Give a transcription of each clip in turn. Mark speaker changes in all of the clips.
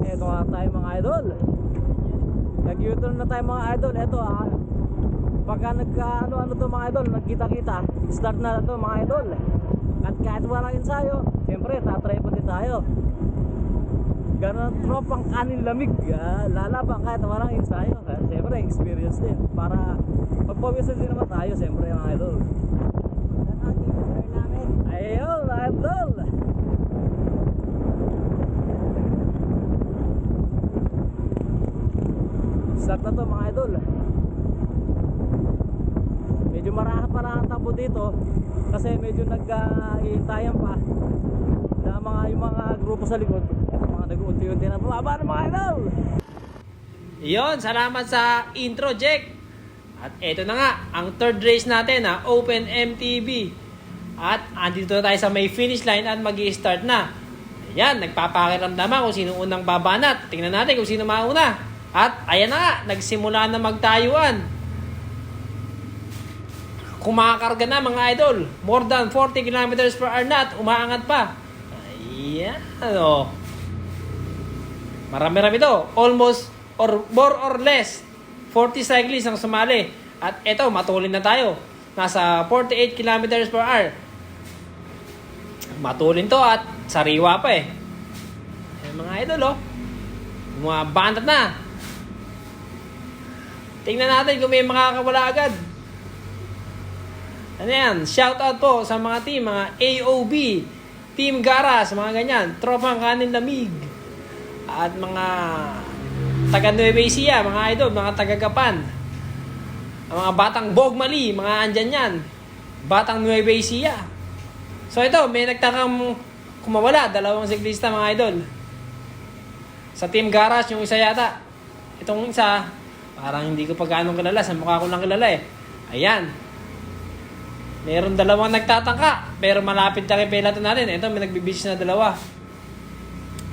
Speaker 1: Eto nga tayo mga idol. Nag-U-turn na tayo mga idol. Eto ah. Pagka nagka ano ano to mga idol, nagkita-kita, start na to mga idol. At kahit walang ensayo, siyempre tatry pa din tayo. Ganon tropang kanin lamig. Ah, lalabang kahit walang ensayo. Kaya siyempre experience din. Para pagpawisan din naman tayo siyempre mga idol. Ayun, idol. Start na to mga idol. Medyo marahap pa lang ang tambo dito kasi medyo nag-iintayan pa na mga yung mga grupo sa likod. Mga nag-uunti-unti na bumaba ng mga idol. Yon, salamat sa intro, Jack. At eto na nga, ang third race natin na Open MTB. At andito na tayo sa may finish line at mag start na. Ayan, nagpapakiramdaman kung sino unang babanat. Tingnan natin kung sino mauna. At ayan na nagsimula na magtayuan. Kumakarga na mga idol. More than 40 kilometers per hour na at umaangat pa. Ayan, ano. Marami-rami to. Almost or more or less 40 cyclists ang sumali. At eto, matulin na tayo. Nasa 48 kilometers per hour. Matulin to at sariwa pa eh. Ayan, mga idol oh. Mga bandat na. Tingnan natin kung may makakawala agad. Ano yan? Shout out po sa mga team, mga AOB, Team Garas, mga ganyan. Tropang Kanin Lamig. At mga taga Nueva Ecija, mga idol, mga taga Gapan. Mga batang Bogmali, mga andyan yan. Batang Nueva Ecija. So ito, may nagtakang kumawala, dalawang siklista mga idol. Sa Team Garas, yung isa yata. Itong isa, parang hindi ko pa gaano kilala, sa mukha ko lang kilala eh. Ayan. Meron dalawang nagtatangka, pero malapit na kay peloton natin. Ito, may nagbibis na dalawa.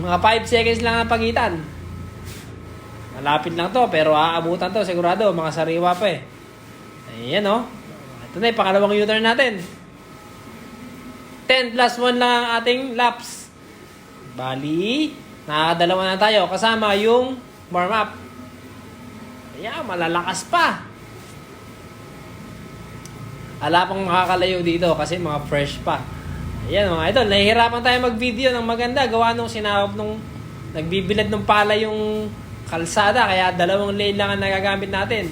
Speaker 1: Mga 5 seconds lang ang pagitan. Malapit lang to, pero aabutan to, sigurado. Mga sariwa pa eh. Ayan oh. Ito na yung pangalawang U-turn natin. 10 plus 1 lang ang ating laps. Bali, nakakadalawa na tayo. Kasama yung warm Ayan, malalakas pa. Ala pang makakalayo dito kasi mga fresh pa. Ayan mga idol, nahihirapan tayo mag-video ng maganda. Gawa nung sinawab nung nagbibilad ng pala yung kalsada. Kaya dalawang lane lang ang nagagamit natin.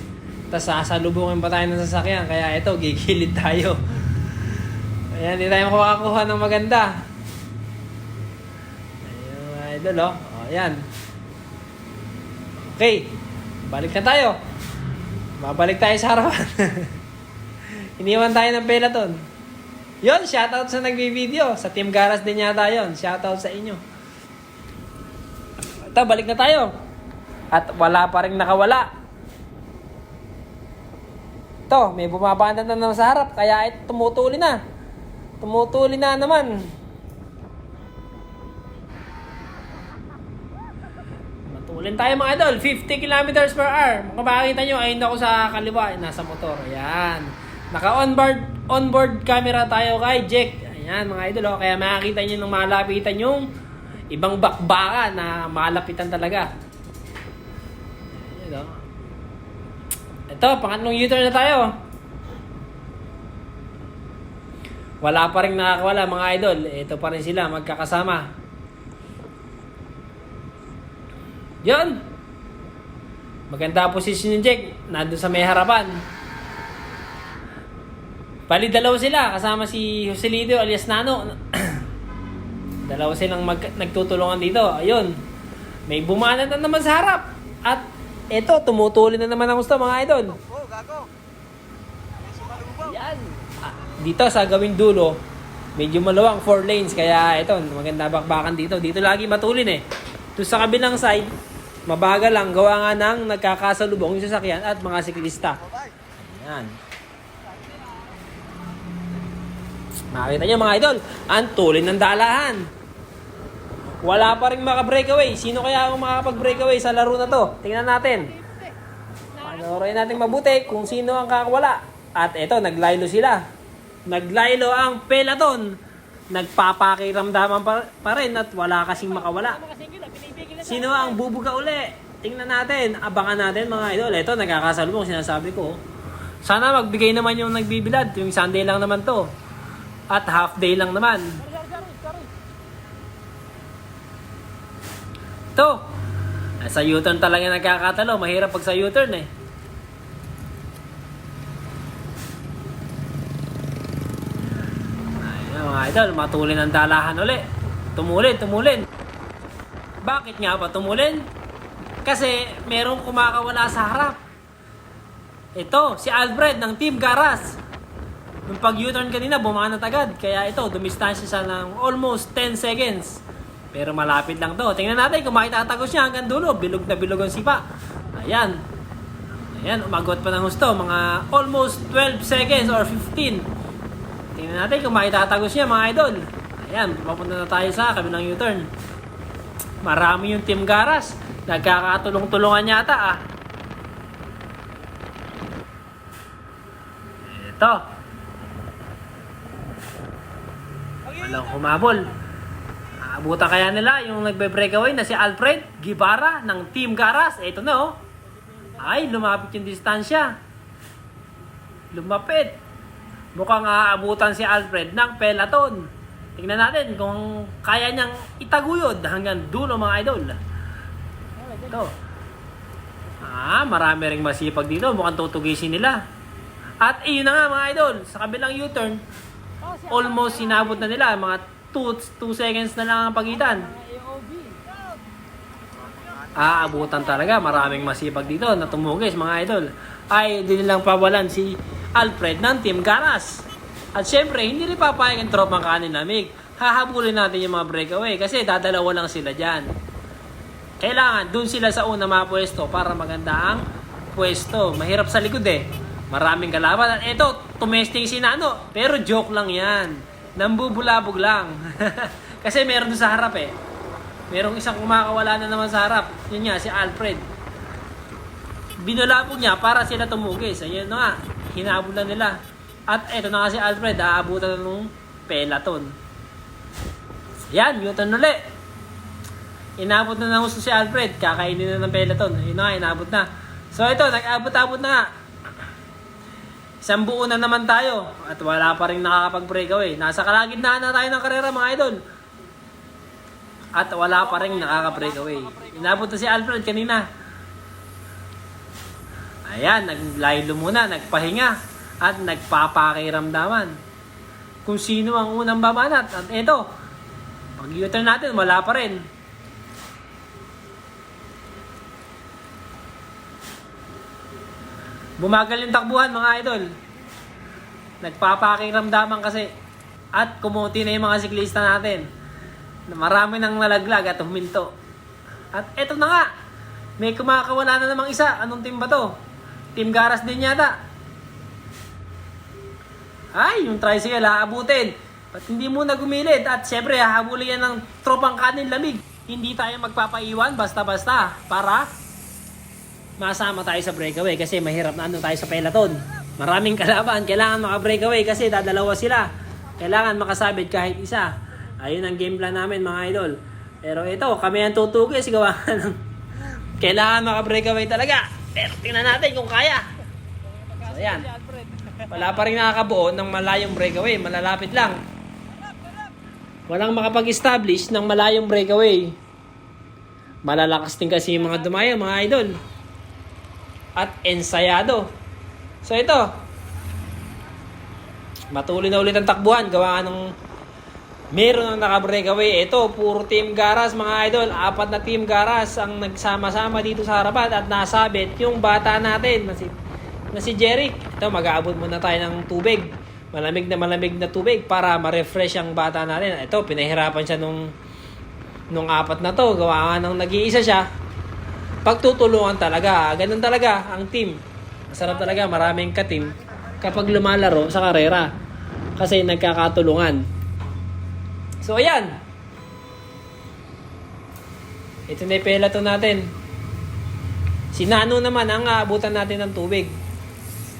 Speaker 1: Tapos sasalubungin pa tayo ng sasakyan. Kaya ito, gigilid tayo. Ayan, hindi tayo makakuha ng maganda. Ayan mga idol, oh. Ayan. Okay, balik na tayo. Babalik tayo sa harapan. Iniwan tayo ng peloton. Yon, shoutout sa nagbi-video. Sa Team Garas din yata yon. Shoutout sa inyo. Ito, balik na tayo. At wala pa rin nakawala. Ito, may bumabanda na naman sa harap. Kaya ito, tumutuli na. Tumutuli na naman. Matulin tayo mga idol. 50 kilometers per hour. Kung makikita nyo, ayun ako sa kaliwa. Nasa motor. Ayan. Naka-onboard onboard camera tayo kay Jack. Ayan mga idol. Oh. Kaya makikita nyo nung malapitan yung ibang bakbaka na malapitan talaga. Ayan, oh. Ito, pangatlong U-turn na tayo. Wala pa rin nakakawala mga idol. Ito pa rin sila, magkakasama. Yun. Maganda ang posisyon ni Jack. Nandun sa may harapan. Bali, dalawa sila. Kasama si Joselito alias Nano. dalawa silang mag nagtutulungan dito. Ayun. May bumana na naman sa harap. At eto, tumutuli na naman ang gusto mga idol. Yan. Ah, dito sa gawing dulo, medyo malawang four lanes. Kaya ito, maganda bakbakan dito. Dito lagi matulin eh. Doon sa kabilang side, mabagal lang. Gawa nga ng nagkakasalubong yung sasakyan at mga siklista. Yan. Makita niyo mga idol, ang tulin ng dalahan. Wala pa rin maka-breakaway. Sino kaya ang makakapag-breakaway sa laro na to? Tingnan natin. Panoorin natin mabuti kung sino ang kakawala. At eto, naglaylo sila. Naglaylo ang peloton. Nagpapakiramdaman pa, pa rin at wala kasing makawala. Sino ang bubuga uli? Tingnan natin. Abangan natin mga idol. Ito, nagkakasalubong sinasabi ko. Sana magbigay naman yung nagbibilad. Yung Sunday lang naman to. At half day lang naman. Ito. Sa U-turn talaga nagkakatalo. Mahirap pag sa U-turn eh. Ayun mga idol, matulin ang dalahan uli. Tumulin, tumulin. Bakit nga ba tumulin? Kasi merong kumakawala sa harap. Ito, si Alfred ng Team Garas. Nung pag U-turn kanina, bumanat agad. Kaya ito, dumistansya siya ng almost 10 seconds. Pero malapit lang to. Tingnan natin kung makitatagos niya hanggang dulo. Bilog na bilog ang sipa. Ayan. Ayan, umagot pa ng gusto. Mga almost 12 seconds or 15. Tingnan natin kung makitatagos niya mga idol. Ayan, papunta na tayo sa kabilang U-turn. Marami yung Team Garas. Nagkakatulong-tulungan yata ah. Ito. Walang humabol. Aabutan kaya nila yung nagbe-breakaway na si Alfred Gibara ng Team Garas. Ito na oh. Ay, lumapit yung distansya. Lumapit. Mukhang aabutan si Alfred ng peloton. Tingnan natin kung kaya niyang itaguyod hanggang dulo mga idol. Ito. Ah, marami ring masipag dito. Mukhang tutugisin nila. At iyon na nga mga idol, sa kabilang U-turn, almost sinabot na nila. Mga 2 seconds na lang ang pagitan. Aabutan talaga. Maraming masipag dito na tumugis mga idol. Ay, hindi nilang pawalan si Alfred ng Team Garas. At syempre, hindi rin papayag ang tropang kanin lamig. Hahabulin natin yung mga breakaway kasi dadalawa lang sila dyan. Kailangan dun sila sa una mapwesto para maganda ang pwesto. Mahirap sa likod eh. Maraming kalaban. At eto, tumesting si Nano. Pero joke lang yan. Nambubulabog lang. kasi meron sa harap eh. Merong isang kumakawala na naman sa harap. Yun nga, si Alfred. Binulabog niya para sila tumugis. Ayun na nga, hinabol na nila. At eto na nga si Alfred, aabutan na nung peloton. Yan, Newton uli. Inabot na ng gusto si Alfred, kakainin na ng peloton. Ayun na nga, inabot na. So ito, nag-abot-abot na nga. Isang buo na naman tayo at wala pa rin nakakapag-breakaway. Nasa kalagitnaan na tayo ng karera mga idol. At wala pa rin nakaka-breakaway. Inabot na si Alfred kanina. Ayan, naglaylo muna, nagpahinga at nagpapakiramdaman. Kung sino ang unang bamanat. At eto, pag U-turn natin, wala pa rin. Bumagal yung takbuhan mga idol. Nagpapakiramdaman kasi. At kumuti na yung mga siklista natin. Na Marami nang nalaglag at huminto. At eto na nga. May kumakawala na namang isa. Anong team ba to? Team Garas din yata. Ay, yung tricycle haabutin. Ba't hindi muna gumilid? At syempre, hahabulin yan ng tropang kanin lamig. Hindi tayo magpapaiwan basta-basta para masama tayo sa breakaway kasi mahirap na ano tayo sa peloton. Maraming kalaban, kailangan maka-breakaway kasi dadalawa sila. Kailangan makasabit kahit isa. Ayun ang game plan namin mga idol. Pero ito, kami ang tutugis, gawa ng kailangan maka-breakaway talaga. Pero tingnan natin kung kaya. So yan. Wala pa rin nakakabuo ng malayong breakaway, malalapit lang. Walang makapag-establish ng malayong breakaway. Malalakas din kasi yung mga dumayo, mga idol at ensayado. So ito, matuloy na ulit ang takbuhan. Gawa ng meron ang naka-breakaway. Ito, puro team garas mga idol. Apat na team garas ang nagsama-sama dito sa harapan at nasabit yung bata natin na si, na si Jeric. Ito, mag-aabot muna tayo ng tubig. Malamig na malamig na tubig para ma-refresh ang bata natin. Ito, pinahirapan siya nung nung apat na to. Gawa nga ng nag-iisa siya pagtutulungan talaga. Ganun talaga ang team. Masarap talaga, maraming ka-team kapag lumalaro sa karera. Kasi nagkakatulungan. So, ayan. Ito na yung peloton natin. Si Nano naman ang aabutan natin ng tubig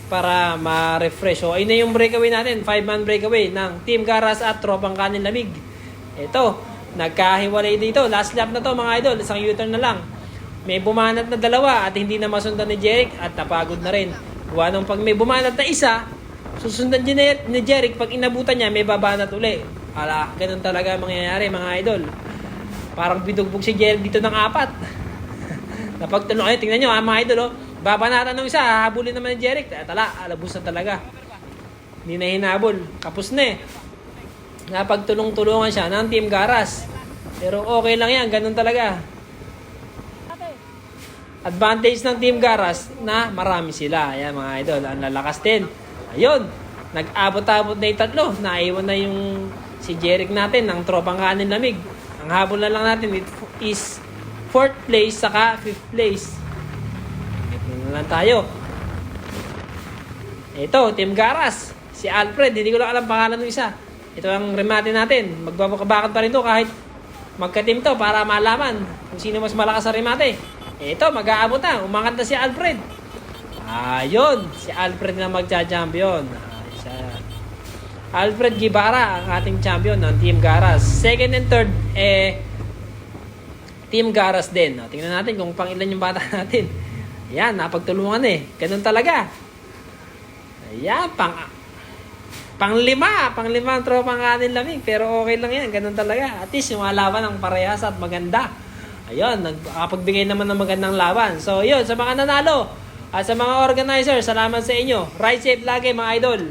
Speaker 1: para ma-refresh. So, ayun na yung breakaway natin. 5-man breakaway ng Team Garas at Tropang Kanin Lamig. Ito, Nagkahiwalay dito. Last lap na to mga idol. Isang U-turn na lang. May bumanat na dalawa at hindi na masundan ni Jeric at napagod na rin. Gawa nung pag may bumanat na isa, susundan ni- Jeric. Pag inabutan niya, may babanat uli. Ala, ganun talaga ang mangyayari mga idol. Parang bidugbog si Jeric dito ng apat. Napagtanong kayo, tingnan nyo ha mga idol oh. Babanatan ng isa, hahabulin naman ni Jeric. Tala, alabos na talaga. Hindi na hinabol. Kapos na eh. Napagtulong-tulungan siya ng Team Garas. Pero okay lang yan, ganun talaga. Advantage ng Team Garas na marami sila. Ayan mga idol, ang lalakas din. Ayun, nag-abot-abot na yung tatlo. Naiwan na yung si Jeric natin ng tropang kanin lamig. Ang habol na lang natin is fourth place saka fifth place. Lang tayo. Ito, Team Garas. Si Alfred, hindi ko lang alam pangalan ng isa. Ito ang remate natin. Magbabakabakan pa rin to kahit magka-team to para malaman kung sino mas malakas sa remate. Ito, mag-aabot na. Umangat na si Alfred. Ayun, si Alfred na magcha-champion. Ah, siya. Alfred Gibara ang ating champion ng Team Garas. Second and third, eh, Team Garas din. Tingnan natin kung pang ilan yung bata natin. Yan, napagtulungan eh. Ganun talaga. Ayan, pang pang lima, pang lima ang tropang kanin lamig. Pero okay lang yan, ganun talaga. At least yung laban ang parehas at maganda. Ayun, nagpagbigay naman ng magandang laban. So, yun, sa mga nanalo at sa mga organizer, salamat sa inyo. Ride safe lagi mga idol.